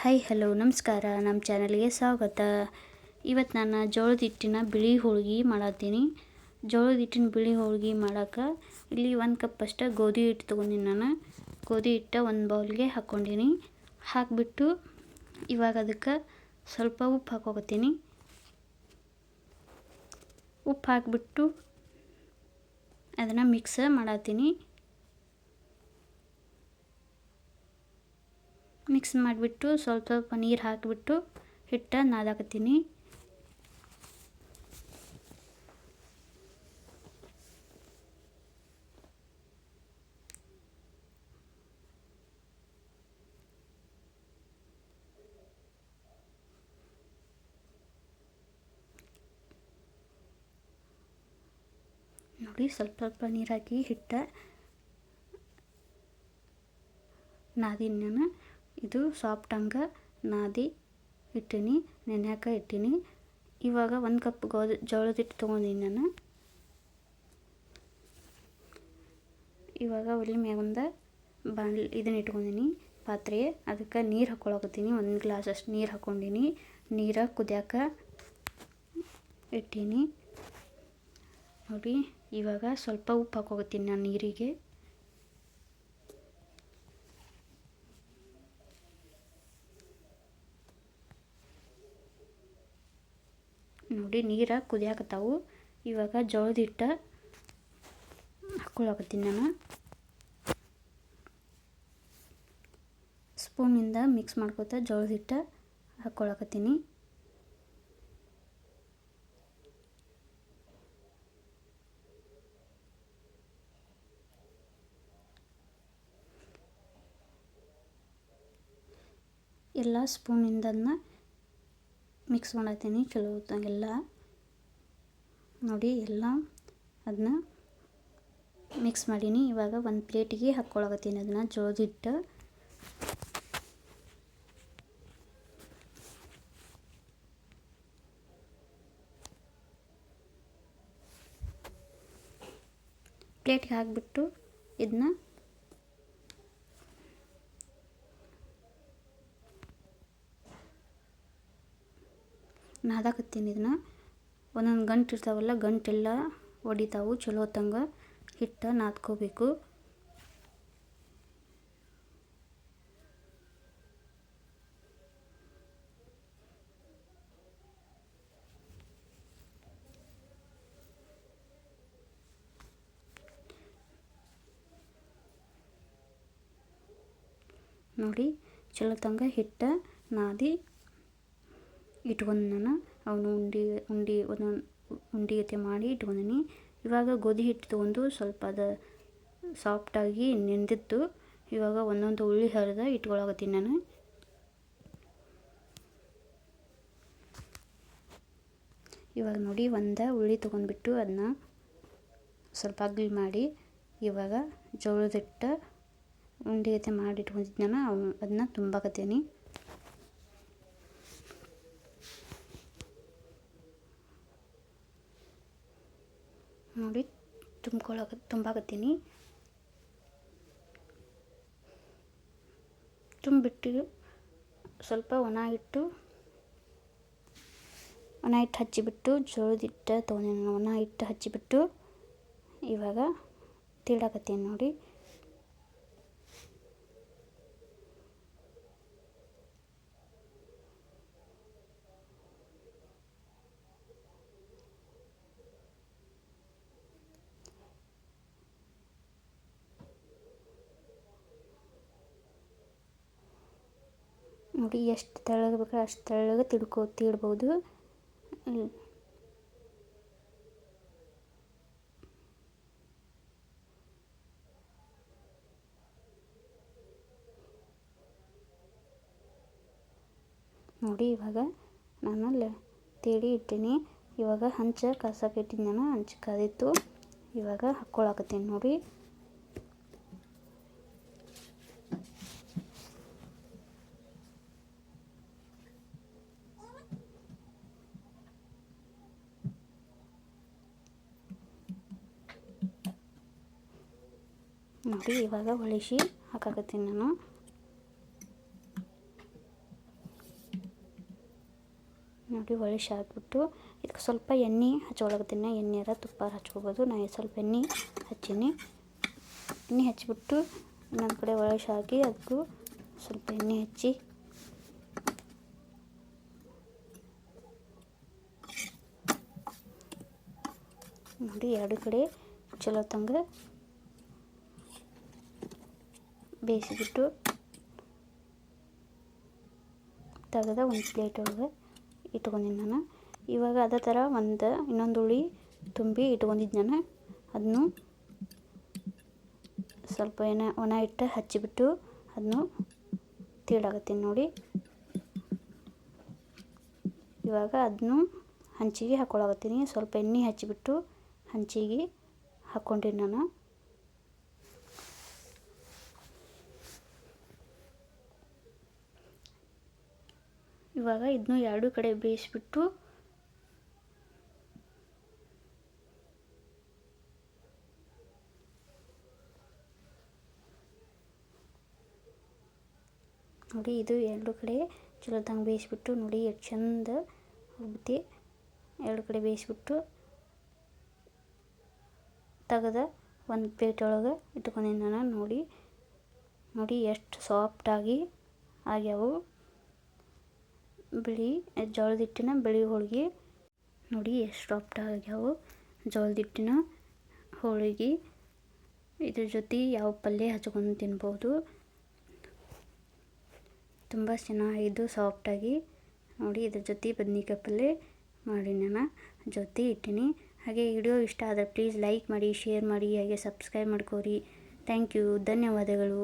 Hi hello ನಮಸ್ಕಾರ. ನಮ್ಮ ಚಾನಲ್ಗೆ ಸ್ವಾಗತ. ಇವತ್ತು ನಾನು ಜೋಳದ ಹಿಟ್ಟಿನ ಬಿಳಿ ಹೋಳ್ಗೆ ಮಾಡತ್ತೀನಿ ಜೋಳದ ಹಿಟ್ಟಿನ ಬಿಳಿ ಹೋಳ್ಗೆ ಮಾಡೋಕೆ ಇಲ್ಲಿ ಒಂದು ಕಪ್ ಅಷ್ಟು ಗೋಧಿ ಹಿಟ್ಟು ತೊಗೊಂಡಿನಿ ನಾನು. ಗೋಧಿ ಹಿಟ್ಟು ಒಂದು ಬೌಲ್ಗೆ ಹಾಕ್ಕೊಂಡಿನಿ ಹಾಕಿಬಿಟ್ಟು ಇವಾಗ ಅದಕ್ಕೆ ಸ್ವಲ್ಪ ಉಪ್ಪು ಹಾಕೋಕತ್ತೀನಿ. ಉಪ್ಪು ಹಾಕಿಬಿಟ್ಟು ಅದನ್ನು ಮಿಕ್ಸ್ ಮಾಡತ್ತೀನಿ ಮಿಕ್ಸ್ ಮಾಡಿಬಿಟ್ಟು ಸ್ವಲ್ಪ ಸ್ವಲ್ಪ ನೀರು ಹಾಕಿಬಿಟ್ಟು ಹಿಟ್ಟನ್ನು ನಾದಾಕತ್ತೀನಿ. ನೋಡಿ ಸ್ವಲ್ಪ ಸ್ವಲ್ಪ ನೀರು ಹಾಕಿ ಹಿಟ್ಟ ನಾದಿನಿ ನಾನು ಇದು ಸಾಫ್ಟ್ ಹಂಗೆ ನಾದಿ ಇಟ್ಟೀನಿ, ನೆನೆಯಾಕ ಇಟ್ಟೀನಿ. ಇವಾಗ ಒಂದು ಕಪ್ ಗೋಧಿ, ಜೋಳದ ಹಿಟ್ಟು ತೊಗೊಂಡಿನಿ ನಾನು. ಇವಾಗ ಒಲಿ ಮ್ಯಾಗೊಂದು ಬಾಣಲಿ ಇದನ್ನ ಇಟ್ಕೊಂಡಿನಿ ಪಾತ್ರೆ ಅದಕ್ಕೆ ನೀರು ಹಾಕ್ಕೊಳಕತ್ತೀನಿ ಒಂದು ಗ್ಲಾಸ್ ಅಷ್ಟು ನೀರು ಹಾಕೊಂಡಿನಿ. ನೀರು ಕುದಿಯಾಕ ಇಟ್ಟೀನಿ. ನೋಡಿ, ಇವಾಗ ಸ್ವಲ್ಪ ಉಪ್ಪು ಹಾಕೋಗತ್ತೀನಿ ನಾನು ನೀರಿಗೆ. ನೋಡಿ ನೀರು ಕುದಿಯಾಕತ್ತಾವು. ಇವಾಗ ಜೋಳದ ಹಿಟ್ಟು ಹಾಕ್ಕೊಳಕತ್ತೀನಿ ನಾನು. ಸ್ಪೂನಿಂದ ಮಿಕ್ಸ್ ಮಾಡ್ಕೋತ ಜೋಳದ ಹಿಟ್ಟು ಹಾಕ್ಕೊಳಕತ್ತೀನಿ ಎಲ್ಲ ಸ್ಪೂನಿಂದ ಅದನ್ನ ಮಿಕ್ಸ್ ಮಾಡತ್ತೀನಿ ಚಲೋ ಹೋಗ್ತಂಗೆಲ್ಲ ನೋಡಿ ಎಲ್ಲ ಅದನ್ನ ಮಿಕ್ಸ್ ಮಾಡೀನಿ. ಇವಾಗ ಒಂದು ಪ್ಲೇಟಿಗೆ ಹಾಕ್ಕೊಳಕತ್ತೀನಿ ಅದನ್ನ ಜೋಳದ ಹಿಟ್ಟು ಪ್ಲೇಟ್ಗೆ ಹಾಕಿಬಿಟ್ಟು ಇದನ್ನ ನಾದಾಕತ್ತೀನಿ ಇದನ್ನ. ಒಂದೊಂದು ಗಂಟು ಇರ್ತಾವಲ್ಲ, ಗಂಟೆಲ್ಲ ಹೊಡಿತಾವು, ಚಲೋ ಹೊತ್ತಂಗೆ ಹಿಟ್ಟು ನಾದ್ಕೋಬೇಕು. ನೋಡಿ, ಚಲೋ ತಂಗ ಹಿಟ್ಟು ನಾದಿ. ಇಟ್ಕೊಂಡು ನಾನು ಅವನು ಉಂಡೆ ಉಂಡೆ, ಒಂದೊಂದು ಉಂಡೆ ಗತೆ ಮಾಡಿ ಇಟ್ಕೊಂಡಿನಿ. ಇವಾಗ ಗೋಧಿ ಹಿಟ್ಟು ತೊಗೊಂಡು ಸ್ವಲ್ಪ ಅದು ಸಾಫ್ಟಾಗಿ ನೆಂದಿತ್ತು ಇವಾಗ ಒಂದೊಂದು ಉಳ್ಳಿ ಹರಿದ ಇಟ್ಕೊಳಕತ್ತೀನಿ ನಾನು. ಇವಾಗ ನೋಡಿ ಒಂದು ಉಳ್ಳಿ ತೊಗೊಂಡ್ಬಿಟ್ಟು ಅದನ್ನ ಸ್ವಲ್ಪ ಅಗ್ಲಿ ಮಾಡಿ ಇವಾಗ ಜೋಳದ ಹಿಟ್ಟು ಉಂಡೆ ಗತೆ ಮಾಡಿ ಇಟ್ಕೊಂಡಿದ್ನ ಅವನು ಅದನ್ನ ತುಂಬಾಕತ್ತೀನಿ. ನೋಡಿ, ತುಂಬ್ಕೊಳಕ ತುಂಬಾಕತ್ತೀನಿ ತುಂಬಿಟ್ಟು ಸ್ವಲ್ಪ ಒಣ ಇಟ್ಟು, ಒಣ ಹಿಟ್ಟು ಹಚ್ಚಿಬಿಟ್ಟು, ಜೋಳದ ಹಿಟ್ಟು ಒಣ ಹಿಟ್ಟು ಹಚ್ಚಿಬಿಟ್ಟು ಇವಾಗ ತೀಡಾಕತ್ತೀನಿ ನೋಡಿ. ನೋಡಿ ಎಷ್ಟು ತೆಳ್ಳಗೆ ಅಷ್ಟು ತೆಳ್ಳಗೆ ತಿಳ್ಕೊ, ತಿಳ್ಬೋದು. ನೋಡಿ ಇವಾಗ ನಾನು ತೇಡಿ ಇಟ್ಟೀನಿ. ಇವಾಗ ಹಂಚ ಕಸ ಇಟ್ಟಿನಿ ನಾನು ಹಂಚು ಕಾದಿತ್ತು ಇವಾಗ ಹಾಕ್ಕೊಳಕತ್ತೀನಿ ನೋಡಿ. ನೋಡಿ, ಇವಾಗ ಹೊಳಿಸಿ ಹಾಕಾಕತ್ತೀನಿ ನಾನು. ನೋಡಿ ಹೊಳಿಸಿ ಹಾಕ್ಬಿಟ್ಟು ಇದಕ್ಕೆ ಸ್ವಲ್ಪ ಎಣ್ಣೆ ಹಚ್ಕೊಳಕತ್ತೀನಿ ಎಣ್ಣೆರ ತುಪ್ಪ ಹಚ್ಕೋಬೋದು. ನಾನು ಸ್ವಲ್ಪ ಎಣ್ಣೆ ಹಚ್ಚೀನಿ. ಎಣ್ಣೆ ಹಚ್ಬಿಟ್ಟು ಇನ್ನೊಂದು ಕಡೆ ಹೊಳಿಸಿ ಹಾಕಿ ಅದಕ್ಕೂ ಸ್ವಲ್ಪ ಎಣ್ಣೆ ಹಚ್ಚಿ. ನೋಡಿ, ಎರಡು ಕಡೆ ಚಲೋ ತಂಗ ಬೇಯಿಸಿಬಿಟ್ಟು ತೆಗೆದ ಒಂದು ಪ್ಲೇಟ್ ಒಳಗೆ ಇಟ್ಕೊಂಡಿನಿ ನಾನು. ಇವಾಗ ಅದೇ ಥರ ಒಂದು ಇನ್ನೊಂದು ಹುಳಿ ತುಂಬಿ ಇಟ್ಕೊಂಡಿದ್ದು ನಾನು ಅದನ್ನು ಸ್ವಲ್ಪ ಏನ ಒಣ ಇಟ್ಟು ಹಚ್ಚಿಬಿಟ್ಟು ಅದನ್ನು ತೀಡಾಕತ್ತೀನಿ ನೋಡಿ. ಇವಾಗ ಅದನ್ನು ಹಂಚಿಗೆ ಹಾಕ್ಕೊಳಕತ್ತೀನಿ ಸ್ವಲ್ಪ ಎಣ್ಣೆ ಹಚ್ಚಿಬಿಟ್ಟು ಹಂಚಿಗೆ ಹಾಕ್ಕೊಂಡಿನಿ ನಾನು. ಇವಾಗ ಇದನ್ನು ಎರಡು ಕಡೆ ಬೇಯಿಸ್ಬಿಟ್ಟು ನೋಡಿ ಇದು ಎರಡು ಕಡೆ ಚಲೋ ತಂಗ ಬೇಯಿಸ್ಬಿಟ್ಟು ನೋಡಿ ಎಷ್ಟು ಚಂದ ಆಗುತ್ತೆ ಎರಡು ಕಡೆ ಬೇಯಿಸ್ಬಿಟ್ಟು ತೆಗೆದ ಒಂದು ಪ್ಲೇಟ್ ಒಳಗೆ ಇಟ್ಕೊಂಡಿದ್ದಾನೆ ನೋಡಿ. ನೋಡಿ ಎಷ್ಟು ಸಾಫ್ಟಾಗಿ ಆಗ್ಯಾವು. ಬಿಳಿ ಜೋಳದ ಹಿಟ್ಟಿನ ಬಿಳಿ ಹೋಳಿಗೆ. ನೋಡಿ ಎಷ್ಟು ಸಾಫ್ಟ್ ಆಗ್ಯಾವು. ಜೋಳದ ಹಿಟ್ಟಿನ ಹೋಳಿಗೆ. ಇದ್ರ ಜೊತೆ ಯಾವ ಪಲ್ಯ ಹಚ್ಕೊಂಡು ತಿನ್ಬೋದು. ತುಂಬ ಚೆನ್ನಾಗಿದ್ದು ಸಾಫ್ಟಾಗಿ ನೋಡಿ ಇದ್ರ ಜೊತೆ ಬದ್ನಿಕಾಯಿ ಪಲ್ಯ ಮಾಡಿ ನಾನು. ಜೊತೆ ಇಟ್ಟಿನಿ. ಹಾಗೆ ವಿಡಿಯೋ ಇಷ್ಟ ಆದರೆ ಪ್ಲೀಸ್ ಲೈಕ್ ಮಾಡಿ ಶೇರ್ ಮಾಡಿ, ಹಾಗೆ ಸಬ್ಸ್ಕ್ರೈಬ್ ಮಾಡ್ಕೋರಿ. ಥ್ಯಾಂಕ್ ಯು ಧನ್ಯವಾದಗಳು.